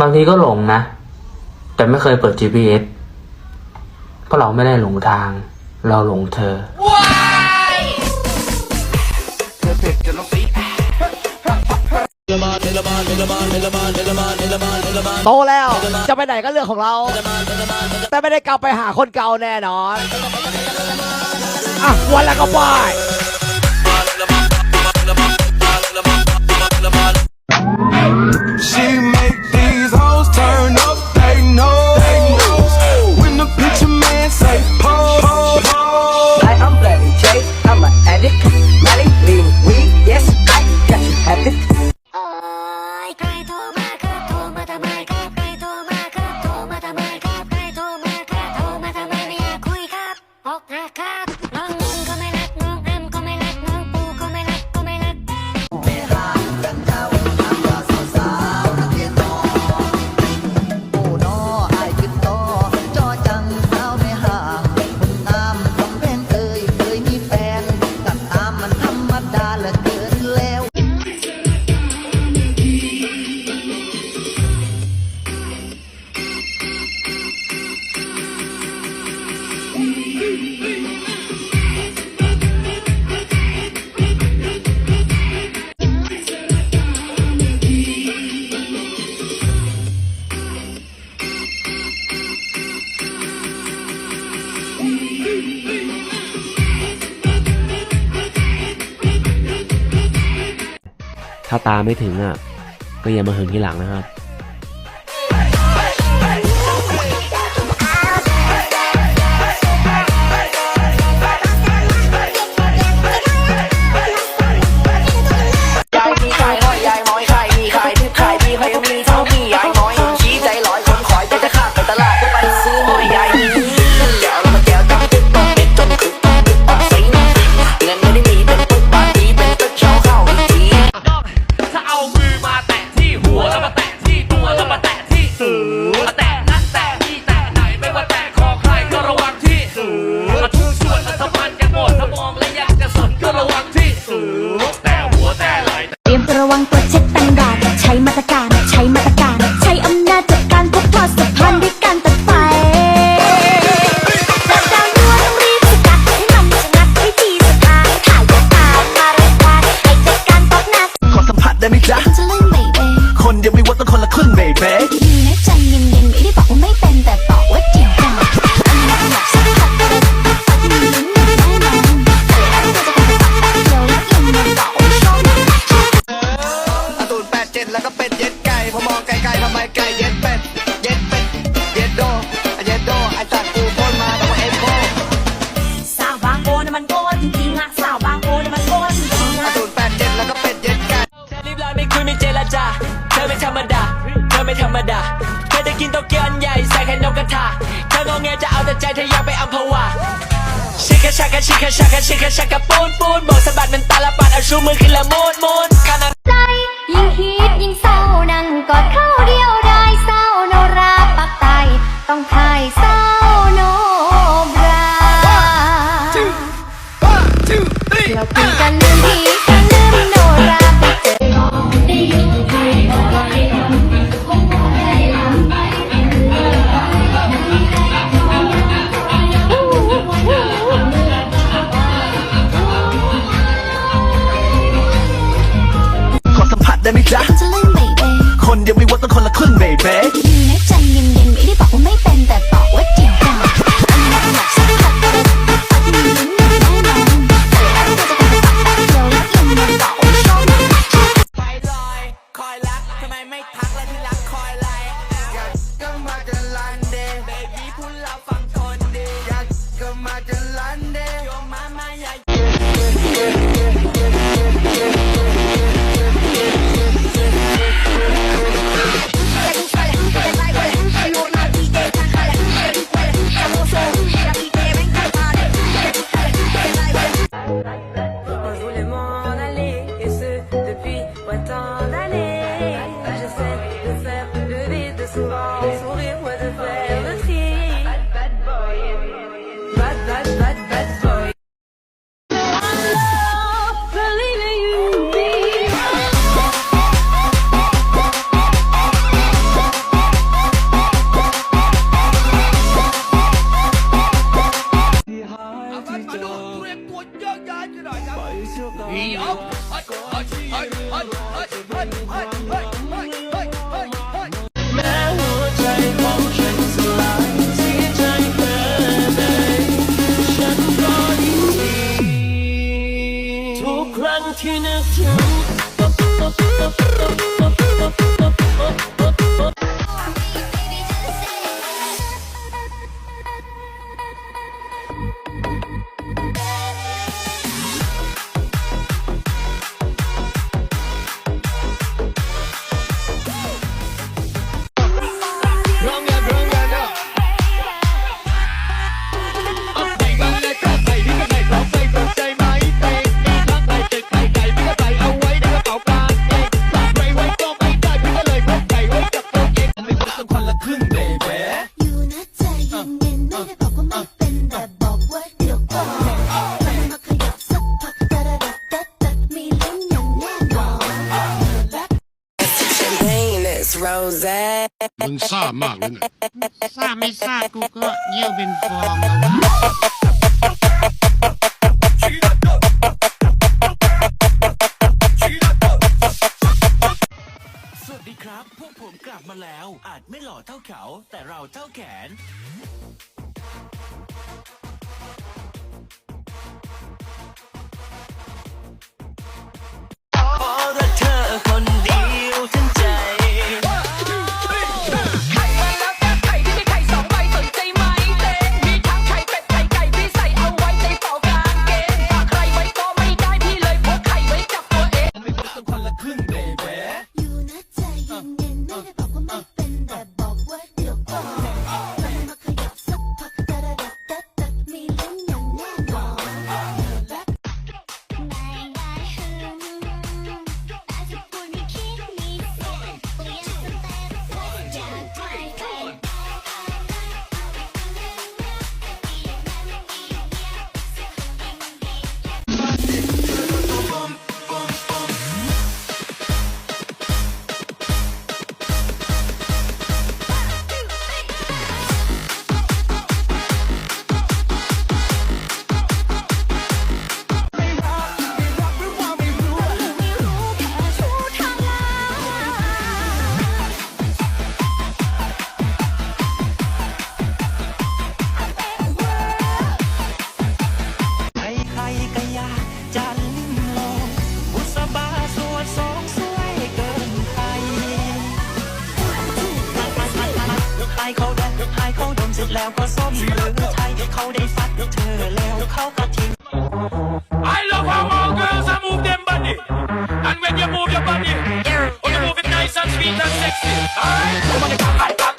บางทีก็หลงนะ แต่ไม่เคยเปิด GPS เพราะเราไม่ได้หลงทาง เราหลงเธอ โตแล้ว จะไปไหนก็เรื่องของเรา แต่ไม่ได้กลับไปหาคนเก่าแน่นอน อะวันละก็บายาตาไม่ถึงอะ ก็อย่ามาหึงทีหลังนะครับ รรมดาเธอจะกินโตเกียวอันใหญ่ใส่ไข่นกกระทาเธอเงี้ยจะเอาแต่ใจเธออยากไปอัมพวาชิกะชักกะชิกะชักกะชิกะชักกะปูนปูนบอกสะบัดมันตาละปัดเอาชูมือขึ้นละมูนมูนขนาดใจยิ่งฮิตยิ่งเศร้านั่งกอดเข้าเดียวได้เศร้าโนราปักไตต้องทา แม้หัวใจของฉันสลายเสียใจแค่ไหนฉันก็ยินดีทุกครั้งที่นึกถึง มึงซ่ามากเลยเนี่ซ่าไม่ซ่ากูก็เยี่ยวเป็นฟองแล้วนะสวัสดีครับ พวกผมกลับมาแล้ว อาจไม่หล่อเท่าเขา แต่เราเท่าแขนายเขาดมพายเขาดมเสร็จแล้วก็ส้มหรือไทยเขาได้ฟัดเธอแล้วเขาก็ทิ้ง I love how all girls are move them body and when you move your body oh, you move it nice and sweet and sexy. Alright